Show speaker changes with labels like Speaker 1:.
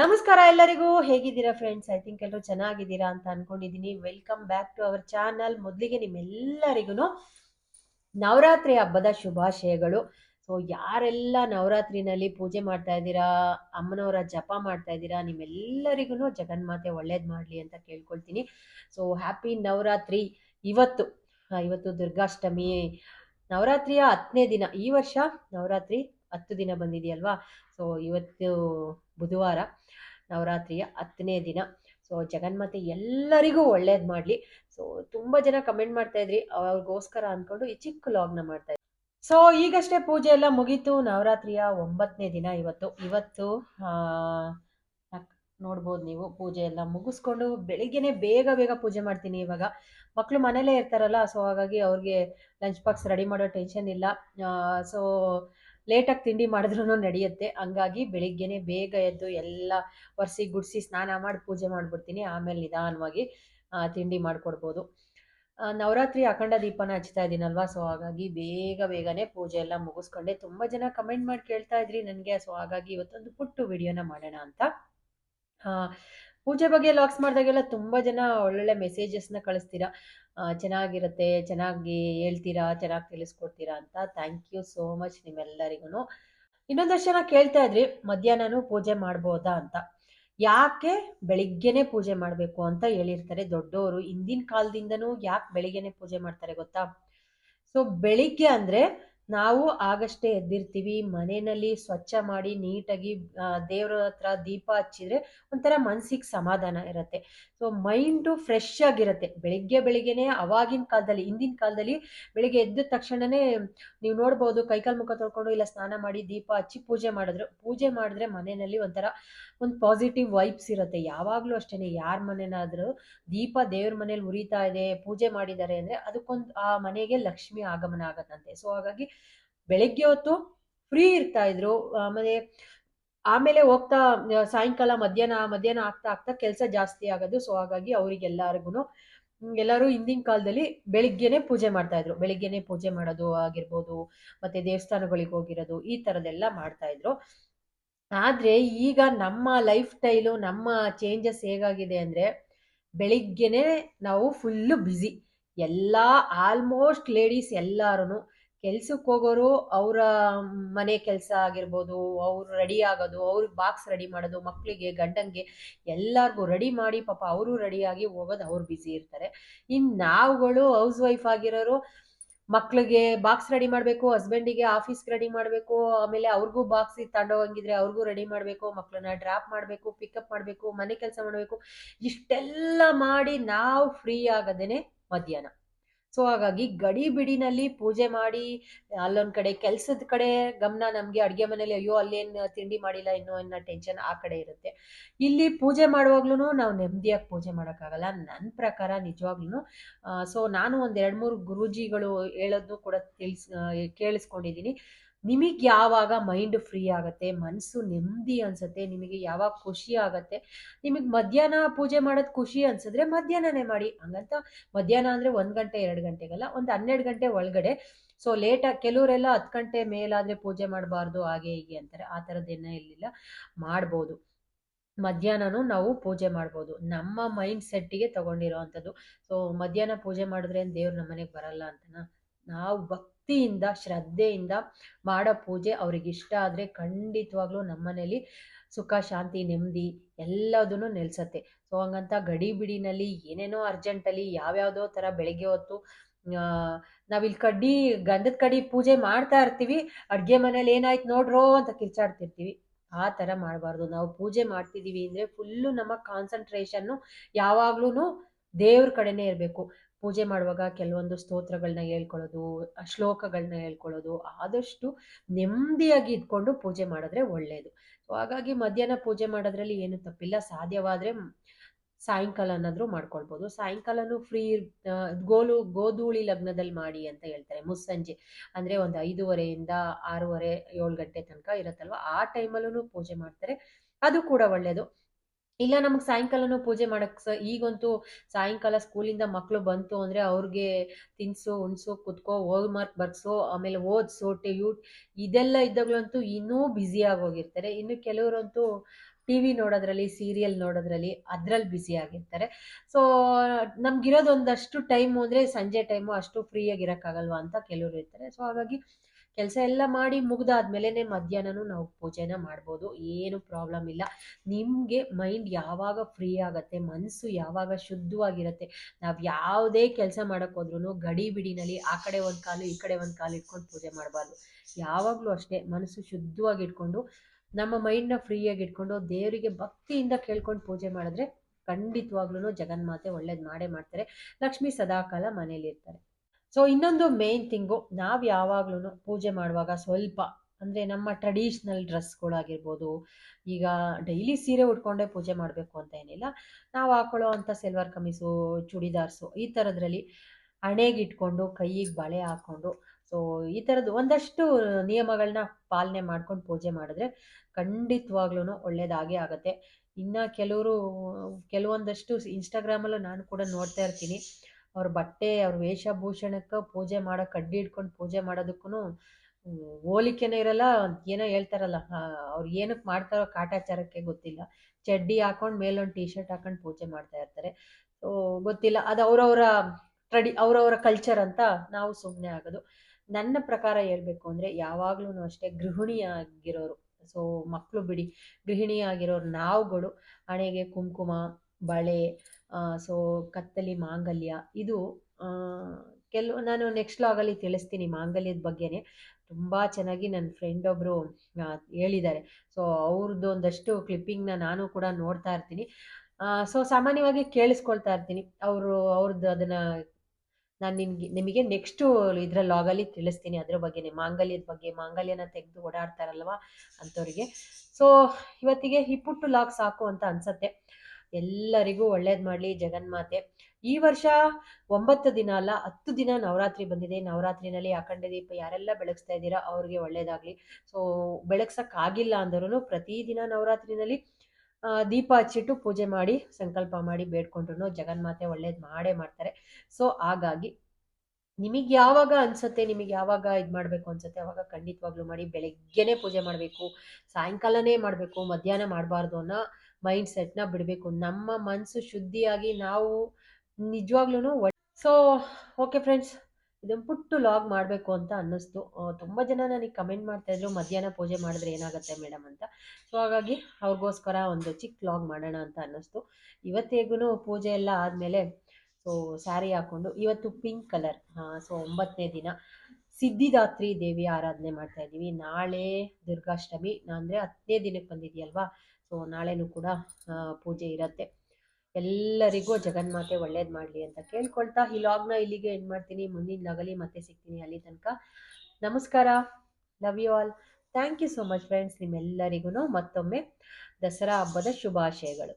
Speaker 1: ನಮಸ್ಕಾರ ಎಲ್ಲರಿಗೂ, ಹೇಗಿದ್ದೀರಾ ಫ್ರೆಂಡ್ಸ್ ಐ ಥಿಂಕ್ ಎಲ್ಲರೂ ಚೆನ್ನಾಗಿದ್ದೀರಾ ಅಂತ ಅನ್ಕೊಂಡಿದ್ದೀನಿ. Welcome back to our channel ಮೊದಲಿಗೆ ನಿಮ್ಮೆಲ್ಲರಿಗೂ ನವರಾತ್ರಿ ಹಬ್ಬದ ಶುಭಾಶಯಗಳು. ಸೊ ಯಾರೆಲ್ಲ ನವರಾತ್ರಿನಲ್ಲಿ ಪೂಜೆ ಮಾಡ್ತಾ ಇದ್ದೀರಾ, ಅಮ್ಮನವರ ಜಪ ಮಾಡ್ತಾ ಇದ್ದೀರಾ ನಿಮ್ಮೆಲ್ಲರಿಗೂ ಜಗನ್ಮಾತೆ ಒಳ್ಳೇದು ಮಾಡಲಿ ಅಂತ ಕೇಳ್ಕೊಳ್ತೀನಿ. So happy Navratri. ಇವತ್ತು ಇವತ್ತು ದುರ್ಗಾಷ್ಟಮಿ. ನವರಾತ್ರಿಯ ಹತ್ತನೇ ದಿನ. ಈ ವರ್ಷ ನವರಾತ್ರಿ ಹತ್ತು ದಿನ ಬಂದಿದೆಯಲ್ವಾ? ಸೊ ಇವತ್ತು ಬುಧವಾರ ನವರಾತ್ರಿಯ ಹತ್ತನೇ ದಿನ. ಸೊ ಜಗನ್ಮಾತೆ ಎಲ್ಲರಿಗೂ ಒಳ್ಳೇದು ಮಾಡಲಿ. ಸೊ ತುಂಬ ಜನ ಕಮೆಂಟ್ ಮಾಡ್ತಾ ಇದ್ರಿ. ಅವ್ರಿಗೋಸ್ಕರ ಅಂದ್ಕೊಂಡು ಈ ಚಿಕ್ಕ ಲಾಗ್ನ ಮಾಡ್ತಾ ಇದ್ರಿ ಸೊ ಈಗಷ್ಟೇ ಪೂಜೆ ಎಲ್ಲ ಮುಗೀತು. ನವರಾತ್ರಿಯ ಒಂಬತ್ತನೇ ದಿನ ಇವತ್ತು. ಇವತ್ತು ನೋಡ್ಬೋದು ನೀವು? ಪೂಜೆ ಎಲ್ಲ ಮುಗಿಸ್ಕೊಂಡು ಬೆಳಿಗ್ಗೆನೆ ಬೇಗ ಬೇಗ ಪೂಜೆ ಮಾಡ್ತೀನಿ ಇವಾಗ. ಮಕ್ಕಳು ಮನೇಲೇ ಇರ್ತಾರಲ್ಲ ಸೊ ಹಾಗಾಗಿ ಅವ್ರಿಗೆ ಲಂಚ್ ಬಾಕ್ಸ್ ರೆಡಿ ಮಾಡೋ ಟೆನ್ಷನ್ ಇಲ್ಲ. ಸೊ ಲೇಟಾಗಿ ತಿಂಡಿ ಮಾಡಿದ್ರೂ ನಡೆಯುತ್ತೆ. ಹಂಗಾಗಿ ಬೆಳಿಗ್ಗೆನೆ ಬೇಗ ಎದ್ದು ಎಲ್ಲ ಒರೆಸಿ ಗುಡಿಸಿ ಸ್ನಾನ ಮಾಡಿ ಪೂಜೆ ಮಾಡಿಬಿಡ್ತೀನಿ. ಆಮೇಲೆ ನಿಧಾನವಾಗಿ ತಿಂಡಿ ಮಾಡಿಕೊಡ್ಬೋದು. ನವರಾತ್ರಿ ಅಖಂಡ ದೀಪನ ಹಚ್ತಾ ಇದ್ದೀನಲ್ವಾ ಸೊ ಹಾಗಾಗಿ ಬೇಗ ಬೇಗನೆ ಪೂಜೆ ಎಲ್ಲ ಮುಗಿಸ್ಕೊಂಡೆ. ತುಂಬ ಜನ ಕಮೆಂಟ್ ಮಾಡಿ ಕೇಳ್ತಾ ಇದ್ರಿ ನನಗೆ. ಸೊ ಹಾಗಾಗಿ ಇವತ್ತೊಂದು ಪುಟ್ಟು ವಿಡಿಯೋನ ಮಾಡೋಣ ಅಂತ. ಪೂಜೆ ಬಗ್ಗೆ ಲಾಕ್ಸ್ ಮಾಡಿದಾಗೆಲ್ಲ ತುಂಬಾ ಜನ ಒಳ್ಳೊಳ್ಳೆ ಮೆಸೇಜಸ್ನ ಕಳಿಸ್ತೀರಾ? ಚೆನ್ನಾಗಿರುತ್ತೆ, ಚೆನ್ನಾಗಿ ಹೇಳ್ತೀರಾ, ಚೆನ್ನಾಗಿ ತಿಳಿಸ್ಕೊಡ್ತೀರಾ ಅಂತ. ಥ್ಯಾಂಕ್ ಯು ಸೋ ಮಚ್ ನಿಮ್ಮೆಲ್ಲರಿಗೂ ಇನ್ನೊಂದಷ್ಟು ಜನ ಕೇಳ್ತಾ ಇದ್ರಿ, ಮಧ್ಯಾಹ್ನನೂ ಪೂಜೆ ಮಾಡ್ಬೋದಾ ಅಂತ. ಯಾಕೆ ಬೆಳಿಗ್ಗೆನೆ ಪೂಜೆ ಮಾಡಬೇಕು ಅಂತ ಹೇಳಿರ್ತಾರೆ ದೊಡ್ಡವರು ಹಿಂದಿನ ಕಾಲದಿಂದನೂ ಯಾಕೆ ಬೆಳಿಗ್ಗೆನೆ ಪೂಜೆ ಮಾಡ್ತಾರೆ ಗೊತ್ತಾ? ಸೊ ಬೆಳಿಗ್ಗೆ ಅಂದರೆ ನಾವು ಆಗಷ್ಟೇ ಎದ್ದಿರ್ತೀವಿ, ಮನೆಯಲ್ಲಿ ಸ್ವಚ್ಛ ಮಾಡಿ ನೀಟಾಗಿ ದೇವ್ರ ಹತ್ರ ದೀಪ ಹಚ್ಚಿದ್ರೆ ಒಂಥರ ಮನ್ಸಿಗೆ ಸಮಾಧಾನ ಇರುತ್ತೆ. ಸೊ ಮೈಂಡು ಫ್ರೆಶ್ ಆಗಿರುತ್ತೆ. ಬೆಳಿಗ್ಗೆ ಬೆಳಿಗ್ಗೆನೆ, ಅವಾಗಿನ ಕಾಲದಲ್ಲಿ, ಹಿಂದಿನ ಕಾಲದಲ್ಲಿ ಬೆಳಿಗ್ಗೆ ಎದ್ದ ತಕ್ಷಣನೇ ನೀವು ನೋಡ್ಬೋದು, ಕೈಕಾಲು ಮುಖ ತೊಳ್ಕೊಂಡು ಇಲ್ಲ ಸ್ನಾನ ಮಾಡಿ ದೀಪ ಹಚ್ಚಿ ಪೂಜೆ ಮಾಡಿದ್ರು. ಪೂಜೆ ಮಾಡಿದ್ರೆ ಮನೆಯಲ್ಲಿ ಒಂಥರ ಒಂದು ಪಾಸಿಟಿವ್ ವೈಬ್ಸ್ ಇರುತ್ತೆ. ಯಾವಾಗಲೂ ಅಷ್ಟೇ ಯಾರ ಮನೆನಾದರೂ ದೀಪ ದೇವ್ರ ಮನೇಲಿ ಉರಿತಾ ಇದೆ, ಪೂಜೆ ಮಾಡಿದ್ದಾರೆ ಅಂದರೆ ಅದಕ್ಕೊಂದು ಆ ಮನೆಗೆ ಲಕ್ಷ್ಮಿ ಆಗಮನ ಆಗತ್ತಂತೆ. ಸೊ ಹಾಗಾಗಿ ಬೆಳಗ್ಗೆ ಹೊತ್ತು ಫ್ರೀ ಇರ್ತಾ ಇದ್ರು. ಆಮೇಲೆ ಆಮೇಲೆ ಹೋಗ್ತಾ ಸಾಯಂಕಾಲ ಮಧ್ಯಾಹ್ನ ಮಧ್ಯಾಹ್ನ ಆಗ್ತಾ ಆಗ್ತಾ ಕೆಲಸ ಜಾಸ್ತಿ ಆಗೋದು. ಸೊ ಹಾಗಾಗಿ ಅವರಿಗೆಲ್ಲರಿಗೂ ಎಲ್ಲರೂ ಹಿಂದಿನ ಕಾಲದಲ್ಲಿ ಬೆಳಿಗ್ಗೆನೆ ಪೂಜೆ ಮಾಡ್ತಾ ಇದ್ರು. ಬೆಳಿಗ್ಗೆನೆ ಪೂಜೆ ಮಾಡೋದು ಆಗಿರ್ಬೋದು, ಮತ್ತೆ ದೇವಸ್ಥಾನಗಳಿಗೆ ಹೋಗಿರೋದು, ಈ ಥರದ್ದೆಲ್ಲ ಮಾಡ್ತಾ ಇದ್ರು. ಆದರೆ, ಈಗ ನಮ್ಮ ಲೈಫ್ ಸ್ಟೈಲು ನಮ್ಮ ಚೇಂಜಸ್ ಹೇಗಾಗಿದೆ ಅಂದರೆ, ಬೆಳಿಗ್ಗೆನೆ ನಾವು ಫುಲ್ಲು ಬ್ಯುಸಿ ಎಲ್ಲ ಆಲ್ಮೋಸ್ಟ್ ಲೇಡೀಸ್ ಎಲ್ಲರೂ ಕೆಲ್ಸಕ್ಕೆ ಹೋಗೋರು ಅವರ ಮನೆ ಕೆಲಸ ಆಗಿರ್ಬೋದು, ಅವ್ರು ರೆಡಿ ಆಗೋದು ಅವ್ರಿಗೆ ಬಾಕ್ಸ್ ರೆಡಿ ಮಾಡೋದು ಮಕ್ಕಳಿಗೆ ಗಂಡಂಗೆ ಎಲ್ಲರಿಗೂ ರೆಡಿ ಮಾಡಿ ಪಾಪ ಅವರು ರೆಡಿಯಾಗಿ ಹೋಗೋದು ಅವ್ರು ಬ್ಯುಸಿ ಇರ್ತಾರೆ. ಇನ್ನು ನಾವುಗಳು ಹೌಸ್ ವೈಫ್ ಆಗಿರೋರು ಮಕ್ಕಳಿಗೆ ಬಾಕ್ಸ್ ರೆಡಿ ಮಾಡಬೇಕು ಹಸ್ಬೆಂಡಿಗೆ ಆಫೀಸ್ಗೆ ರೆಡಿ ಮಾಡಬೇಕು, ಆಮೇಲೆ ಅವ್ರಿಗೂ ಬಾಕ್ಸ್ ತಗೊಂಡೋಗಿದ್ರೆ ಅವ್ರಿಗೂ ರೆಡಿ ಮಾಡಬೇಕು ಮಕ್ಕಳನ್ನ ಡ್ರಾಪ್ ಮಾಡಬೇಕು ಪಿಕಪ್ ಮಾಡಬೇಕು, ಮನೆ ಕೆಲಸ ಮಾಡಬೇಕು, ಇಷ್ಟೆಲ್ಲ ಮಾಡಿ ನಾವು ಫ್ರೀ ಆಗದೇನೆ ಮಧ್ಯಾಹ್ನ. ಸೊ ಹಾಗಾಗಿ ಗಡಿ ಬಿಡಿನಲ್ಲಿ ಪೂಜೆ ಮಾಡಿ, ಅಲ್ಲೊಂದ್ ಕಡೆ ಕೆಲಸದ ಕಡೆ ಗಮನ ನಮಗೆ ಅಡುಗೆ ಮನೇಲಿ ಅಯ್ಯೋ ಅಲ್ಲೇನ್ ತಿಂಡಿ ಮಾಡಿಲ್ಲ ಇನ್ನೂ ಅನ್ನೋ ಟೆನ್ಷನ್ ಆ ಕಡೆ ಇರುತ್ತೆ. ಇಲ್ಲಿ ಪೂಜೆ ಮಾಡುವಾಗ್ಲೂ ನಾವು ನೆಮ್ಮದಿಯಾಗಿ ಪೂಜೆ ಮಾಡೋಕ್ಕಾಗಲ್ಲ. ನನ್ನ ಪ್ರಕಾರ ನಿಜವಾಗ್ಲೂ ಸೊ ನಾನು ಒಂದು ಎರಡು ಮೂರು ಗುರೂಜಿಗಳು ಹೇಳೋದನ್ನು ಕೂಡ ತಿಳಿಸ್ ಕೇಳಿಸ್ಕೊಂಡಿದ್ದೀನಿ ನಿಮಗೆ ಯಾವಾಗ ಮೈಂಡ್ ಫ್ರೀ ಆಗುತ್ತೆ ಮನಸ್ಸು ನೆಮ್ಮದಿ ಅನ್ಸುತ್ತೆ, ನಿಮಗೆ ಯಾವಾಗ ಖುಷಿ ಆಗುತ್ತೆ, ನಿಮಗೆ ಮಧ್ಯಾಹ್ನ ಪೂಜೆ ಮಾಡೋದು ಖುಷಿ ಅನ್ಸಿದ್ರೆ ಮಧ್ಯಾಹ್ನನೇ ಮಾಡಿ. ಹಂಗಂತ ಮಧ್ಯಾಹ್ನ ಅಂದರೆ ಒಂದು ಗಂಟೆ, ಎರಡು ಗಂಟೆಗೆಲ್ಲ, ಒಂದು ಹನ್ನೆರಡು ಗಂಟೆ ಒಳಗಡೆ. ಸೊ ಲೇಟಾಗಿ ಕೆಲವರೆಲ್ಲ ಹತ್ತು ಗಂಟೆ ಮೇಲಾದರೆ ಪೂಜೆ ಮಾಡಬಾರ್ದು, ಹಾಗೆ, ಹೀಗೆ ಅಂತಾರೆ. ಆ ಥರದ್ದೇನೇ ಇರಲಿಲ್ಲ. ಮಾಡ್ಬೋದು. ಮಧ್ಯಾಹ್ನನೂ ನಾವು ಪೂಜೆ ಮಾಡ್ಬೋದು. ನಮ್ಮ ಮೈಂಡ್ ಸೆಟ್ಟಿಗೆ ತಗೊಂಡಿರೋ ಅಂಥದ್ದು ಸೊ ಮಧ್ಯಾಹ್ನ ಪೂಜೆ ಮಾಡಿದ್ರೆ ದೇವ್ರು ನಮ್ಮ ಮನೆಗೆ ಬರಲ್ಲ ಅಂತನಾ? ನಾವು ಭಕ್ತಿಯಿಂದ, ಶ್ರದ್ಧೆಯಿಂದ ಮಾಡೋ ಪೂಜೆ ಅವ್ರಿಗೆ ಇಷ್ಟ ಆದರೆ ಖಂಡಿತವಾಗ್ಲೂ ನಮ್ಮನೇಲಿ ಸುಖ, ಶಾಂತಿ, ನೆಮ್ಮದಿ ಎಲ್ಲದನ್ನು ನೆಲೆಸತ್ತೆ. ಸೊ ಹಂಗಂತ ಗಡಿ ಬಿಡಿನಲ್ಲಿ ಏನೇನೋ ಅರ್ಜೆಂಟಲ್ಲಿ ಯಾವ್ಯಾವುದೋ ಥರ ಬೆಳಗ್ಗೆ ಹೊತ್ತು ನಾವಿಲ್ಲಿ ಕಡ್ಡಿ, ಗಂಧದ ಕಡಿ ಪೂಜೆ ಮಾಡ್ತಾ ಇರ್ತೀವಿ, ಅಡುಗೆ ಮನೇಲಿ ಏನಾಯ್ತು ನೋಡ್ರೋ ಅಂತ ಕಿರ್ಚಾಡ್ತಿರ್ತೀವಿ. ಆ ಥರ ಮಾಡಬಾರ್ದು. ನಾವು ಪೂಜೆ ಮಾಡ್ತಿದ್ದೀವಿ ಅಂದರೆ ಫುಲ್ಲು ನಮ್ಮ ಕಾನ್ಸಂಟ್ರೇಷನ್ನು ಯಾವಾಗ್ಲೂ ದೇವ್ರ ಕಡೆನೇ ಇರಬೇಕು. ಪೂಜೆ ಮಾಡುವಾಗ ಕೆಲವೊಂದು ಸ್ತೋತ್ರಗಳನ್ನ ಹೇಳ್ಕೊಳ್ಳೋದು ಶ್ಲೋಕಗಳನ್ನ ಹೇಳ್ಕೊಳ್ಳೋದು, ಆದಷ್ಟು ನೆಮ್ಮದಿಯಾಗಿ ಇದ್ಕೊಂಡು ಪೂಜೆ ಮಾಡಿದ್ರೆ ಒಳ್ಳೆಯದು ಸೊ ಹಾಗಾಗಿ ಮಧ್ಯಾಹ್ನ ಪೂಜೆ ಮಾಡೋದ್ರಲ್ಲಿ ಏನು ತಪ್ಪಿಲ್ಲ. ಸಾಧ್ಯವಾದರೆ ಸಾಯಂಕಾಲನಾದರೂ ಮಾಡ್ಕೊಳ್ಬೋದು. ಸಾಯಂಕಾಲನೂ ಫ್ರೀ ಗೋಲು, ಗೋಧೂಳಿ ಲಗ್ನದಲ್ಲಿ ಮಾಡಿ ಅಂತ ಹೇಳ್ತಾರೆ. ಮುಸ್ಸಂಜೆ ಅಂದರೆ ಒಂದು ಐದೂವರೆಯಿಂದ ಆರೂವರೆ ಏಳು ಗಂಟೆ ತನಕ ಇರುತ್ತಲ್ವ? ಆ ಟೈಮಲ್ಲೂ ಪೂಜೆ ಮಾಡ್ತಾರೆ. ಅದು ಕೂಡ ಒಳ್ಳೆಯದು ಇಲ್ಲ ನಮಗೆ ಸಾಯಂಕಾಲನೂ ಪೂಜೆ ಮಾಡಕ್ ಸ, ಈಗಂತೂ ಸಾಯಂಕಾಲ ಸ್ಕೂಲಿಂದ ಮಕ್ಕಳು ಬಂತು ಅಂದರೆ ಅವ್ರಿಗೆ ತಿನ್ಸು, ಉಣ್ಸು, ಕುತ್ಕೋ ಹೋಮ್ವರ್ಕ್ ಬರ್ಸು, ಆಮೇಲೆ ಓದಿಸು ಟಿವ್ಯೂಟ್ ಇದೆಲ್ಲ ಇದ್ದಾಗ್ಲಂತೂ ಇನ್ನೂ ಬ್ಯುಸಿ ಹೋಗಿರ್ತಾರೆ ಇನ್ನು ಕೆಲವರಂತೂ ಟಿ ವಿ ನೋಡೋದ್ರಲ್ಲಿ ಸೀರಿಯಲ್ ನೋಡೋದ್ರಲ್ಲಿ ಅದ್ರಲ್ಲಿ ಬ್ಯುಸಿ ಆಗಿರ್ತಾರೆ. ಸೊ ನಮ್ಗಿರೋದು ಒಂದಷ್ಟು ಟೈಮು ಅಂದರೆ ಸಂಜೆ ಟೈಮು ಅಷ್ಟು ಫ್ರೀಯಾಗಿ ಇರೋಕ್ಕಾಗಲ್ವಾ ಅಂತ ಕೆಲವರು ಇರ್ತಾರೆ. ಸೊ ಹಾಗಾಗಿ ಕೆಲಸ ಎಲ್ಲ ಮಾಡಿ ಮುಗ್ದಾದ್ಮೇಲೆ ಮಧ್ಯಾಹ್ನನೂ ನಾವು ಪೂಜೆನ ಮಾಡ್ಬೋದು. ಏನು ಪ್ರಾಬ್ಲಮ್ ಇಲ್ಲ. ನಿಮಗೆ ಮೈಂಡ್ ಯಾವಾಗ ಫ್ರೀ ಆಗುತ್ತೆ ಮನಸ್ಸು ಯಾವಾಗ ಶುದ್ಧವಾಗಿರುತ್ತೆ, ನಾವು ಯಾವುದೇ ಕೆಲಸ ಮಾಡೋಕ್ಕೋದ್ರೂ ಗಡಿ ಬಿಡಿನಲ್ಲಿ ಆ ಕಡೆ ಒಂದು ಕಾಲು, ಈ ಕಡೆ ಒಂದು ಕಾಲು ಇಟ್ಕೊಂಡು ಪೂಜೆ ಮಾಡಬಾರ್ದು. ಯಾವಾಗಲೂ ಅಷ್ಟೇ ಮನಸ್ಸು ಶುದ್ಧವಾಗಿ ಇಟ್ಕೊಂಡು ನಮ್ಮ ಮೈಂಡ್ನ ಫ್ರೀಯಾಗಿ ಇಟ್ಕೊಂಡು ದೇವರಿಗೆ ಭಕ್ತಿಯಿಂದ ಕೇಳ್ಕೊಂಡು ಪೂಜೆ ಮಾಡಿದ್ರೆ ಖಂಡಿತವಾಗ್ಲೂ ಜಗನ್ಮಾತೆ ಒಳ್ಳೇದು ಮಾಡೇ ಮಾಡ್ತಾರೆ. ಲಕ್ಷ್ಮಿ ಸದಾಕಾಲ ಮನೇಲಿ ಇರ್ತಾರೆ ಸೊ ಇನ್ನೊಂದು ಮೇನ್ ಥಿಂಗು ನಾವು ಯಾವಾಗ್ಲೂ ಪೂಜೆ ಮಾಡುವಾಗ ಸ್ವಲ್ಪ, ಅಂದರೆ ನಮ್ಮ ಟ್ರೆಡಿಷ್ನಲ್ ಡ್ರೆಸ್ಗಳಾಗಿರ್ಬೋದು ಈಗ ಡೈಲಿ ಸೀರೆ ಉಟ್ಕೊಂಡೇ ಪೂಜೆ ಮಾಡಬೇಕು ಅಂತ ಏನಿಲ್ಲ. ನಾವು ಹಾಕೊಳ್ಳೋ ಅಂಥ ಸಿಲ್ವರ್ ಕಮೀಸು, ಚೂಡಿದಾರ್ಸು, ಈ ಥರದ್ರಲ್ಲಿ ಹಣೆಗಿಟ್ಕೊಂಡು ಕೈಗೆ ಬಳೆ ಹಾಕ್ಕೊಂಡು ಸೊ ಈ ಥರದ್ದು ಒಂದಷ್ಟು ನಿಯಮಗಳನ್ನ ಪಾಲನೆ ಮಾಡ್ಕೊಂಡು ಪೂಜೆ ಮಾಡಿದ್ರೆ ಖಂಡಿತವಾಗ್ಲೂ ಒಳ್ಳೇದಾಗೇ ಆಗುತ್ತೆ. ಇನ್ನು ಕೆಲವರು, ಕೆಲವೊಂದಷ್ಟು ಇನ್ಸ್ಟಾಗ್ರಾಮಲ್ಲೂ ನಾನು ಕೂಡ ನೋಡ್ತಾ ಇರ್ತೀನಿ. ಅವ್ರ ಬಟ್ಟೆ, ಅವ್ರ ವೇಷಭೂಷಣಕ್ಕೆ ಪೂಜೆ ಮಾಡೋ, ಕಡ್ಡಿ ಹಿಡ್ಕೊಂಡು ಪೂಜೆ ಮಾಡೋದಕ್ಕೂ ಹೋಲಿಕೆನೇ ಇರಲ್ಲ, ಏನೋ ಹೇಳ್ತಾರಲ್ಲ ಅವ್ರು ಏನಕ್ಕೆ ಮಾಡ್ತಾರೋ ಕಾಟಾಚಾರಕ್ಕೆ ಗೊತ್ತಿಲ್ಲ. ಚಡ್ಡಿ ಹಾಕೊಂಡು ಮೇಲೊಂದು ಟೀ ಶರ್ಟ್ ಹಾಕೊಂಡು ಪೂಜೆ ಮಾಡ್ತಾ ಇರ್ತಾರೆ. ಸೊ, ಗೊತ್ತಿಲ್ಲ, ಅದು ಅವರವರ ಟ್ರಡಿ ಅವರವರ ಕಲ್ಚರ್ ಅಂತ ನಾವು ಸುಮ್ಮನೆ ಆಗೋದು. ನನ್ನ ಪ್ರಕಾರ ಹೇಳಬೇಕು ಅಂದರೆ ಯಾವಾಗ್ಲೂ ಅಷ್ಟೇ ಗೃಹಿಣಿಯಾಗಿರೋರು, ಸೊ ಮಕ್ಕಳು ಬಿಡಿ, ಗೃಹಿಣಿಯಾಗಿರೋರು ನಾವುಗಳು, ಹಣೆಗೆ ಕುಂಕುಮ, ಬಳೆ ಸೊ ಕತ್ತಲಿ ಮಾಂಗಲ್ಯ ಇದು ಕೆಲವು, ನಾನು ನೆಕ್ಸ್ಟ್ ಲಾಗಲ್ಲಿ ತಿಳಿಸ್ತೀನಿ ಮಾಂಗಲ್ಯದ ಬಗ್ಗೆನೇ. ತುಂಬ ಚೆನ್ನಾಗಿ ನನ್ನ ಫ್ರೆಂಡ್ ಒಬ್ಬರು ಹೇಳಿದ್ದಾರೆ. ಸೊ ಅವ್ರದ್ದು ಒಂದಷ್ಟು ಕ್ಲಿಪ್ಪಿಂಗ್ನ ನಾನು ಕೂಡ ನೋಡ್ತಾ ಇರ್ತೀನಿ. ಸೊ ಸಾಮಾನ್ಯವಾಗಿ ಕೇಳಿಸ್ಕೊಳ್ತಾ ಇರ್ತೀನಿ. ಅವರು ಅವ್ರದ್ದು ಅದನ್ನು ನಾನು ನಿಮಗೆ ನಿಮಗೆ ನೆಕ್ಸ್ಟು ಇದರ ಲಾಗಲ್ಲಿ ತಿಳಿಸ್ತೀನಿ ಅದ್ರ ಬಗ್ಗೆನೇ. ಮಾಂಗಲ್ಯದ ಬಗ್ಗೆ, ಮಾಂಗಲ್ಯನ ತೆಗೆದು ಓಡಾಡ್ತಾರಲ್ವ ಅಂಥವ್ರಿಗೆ. ಸೊ ಇವತ್ತಿಗೆ ಈ ಪುಟ್ಟು ಲಾಗ್ ಸಾಕು ಅಂತ ಅನ್ಸತ್ತೆ. ಎಲ್ಲರಿಗೂ ಒಳ್ಳೇದು ಮಾಡಲಿ ಜಗನ್ಮಾತೆ ಈ ವರ್ಷ ಒಂಬತ್ತು ದಿನ ಅಲ್ಲ, ಹತ್ತು ದಿನ ನವರಾತ್ರಿ ಬಂದಿದೆ. ನವರಾತ್ರಿನಲ್ಲಿ ಅಖಂಡ ದೀಪ ಯಾರೆಲ್ಲ ಬೆಳಗಿಸ್ತಾ ಇದ್ದೀರಾ ಅವ್ರಿಗೆ ಒಳ್ಳೇದಾಗಲಿ. ಸೊ ಬೆಳಗ್ಸೋಕ್ಕಾಗಿಲ್ಲ ಅಂದರೂ ಪ್ರತಿದಿನ ನವರಾತ್ರಿನಲ್ಲಿ ದೀಪ ಹಚ್ಚಿಟ್ಟು ಪೂಜೆ ಮಾಡಿ, ಸಂಕಲ್ಪ ಮಾಡಿ ಬೇಡ್ಕೊಂಡ್ರು ಜಗನ್ಮಾತೆ ಒಳ್ಳೇದು ಮಾಡೇ ಮಾಡ್ತಾರೆ. ಸೊ ಹಾಗಾಗಿ ನಿಮಗೆ ಯಾವಾಗ ಅನ್ಸುತ್ತೆ, ನಿಮಗೆ ಯಾವಾಗ ಇದು ಮಾಡಬೇಕು ಅನ್ಸುತ್ತೆ, ಅವಾಗ ಖಂಡಿತವಾಗ್ಲೂ ಮಾಡಿ ಬೆಳಗ್ಗೆನೆ ಪೂಜೆ ಮಾಡಬೇಕು, ಸಾಯಂಕಾಲನೇ ಮಾಡಬೇಕು, ಮಧ್ಯಾಹ್ನ ಮಾಡಬಾರ್ದು ಅನ್ನೋ ಮೈಂಡ್ ಸೆಟ್ನ ಬಿಡಬೇಕು. ನಮ್ಮ ಮನಸ್ಸು ಶುದ್ಧಿಯಾಗಿ ನಾವು ನಿಜವಾಗ್ಲೂ ಸೊ ಓಕೆ ಫ್ರೆಂಡ್ಸ್ ಇದನ್ನು ಪುಟ್ಟು ಲಾಗ್ ಮಾಡಬೇಕು ಅಂತ ಅನ್ನಿಸ್ತು. ತುಂಬ ಜನ ನನಗೆ ಕಮೆಂಟ್ ಮಾಡ್ತಾಯಿದ್ರು ಮಧ್ಯಾಹ್ನ ಪೂಜೆ ಮಾಡಿದ್ರೆ ಏನಾಗುತ್ತೆ ಮೇಡಮ್ ಅಂತ. ಸೊ ಹಾಗಾಗಿ ಅವ್ರಿಗೋಸ್ಕರ ಒಂದು ಚಿಕ್ಕ ಲಾಗ್ ಮಾಡೋಣ ಅಂತ ಅನ್ನಿಸ್ತು. ಇವತ್ತೇಗೂ ಪೂಜೆ ಎಲ್ಲ ಆದಮೇಲೆ ಸೊ ಸ್ಯಾರಿ ಹಾಕ್ಕೊಂಡು ಇವತ್ತು ಪಿಂಕ್ ಕಲರ್ ಸೊ ಒಂಬತ್ತನೇ ದಿನ. ಸಿದ್ಧಿದಾತ್ರಿ ದೇವಿ ಆರಾಧನೆ ಮಾಡ್ತಾ ಇದ್ದೀವಿ ನಾಳೆ ದುರ್ಗಾಷ್ಟಮಿ. ಅಂದರೆ ಹತ್ತನೇ ದಿನಕ್ಕೆ ಬಂದಿದೆಯಲ್ವಾ? ಸೊ ನಾಳೆನೂ ಕೂಡ ಪೂಜೆ ಇರತ್ತೆ. ಎಲ್ಲರಿಗೂ ಜಗನ್ಮಾತೆ ಒಳ್ಳೇದು ಮಾಡಲಿ ಅಂತ ಕೇಳ್ಕೊಳ್ತಾ, ಈ ಲಾಗ್ನ ಇಲ್ಲಿಗೆ ಎಂಡ್ ಮಾಡ್ತೀನಿ. ಮುಂದಿನ ಲಾಗಲಿ ಮತ್ತೆ ಸಿಗ್ತೀನಿ ಅಲ್ಲಿ ತನಕ. ನಮಸ್ಕಾರ. Love you all thank you so much friends ನಿಮ್ಮೆಲ್ಲರಿಗೂ ಮತ್ತೊಮ್ಮೆ ದಸರಾ ಹಬ್ಬದ ಶುಭಾಶಯಗಳು.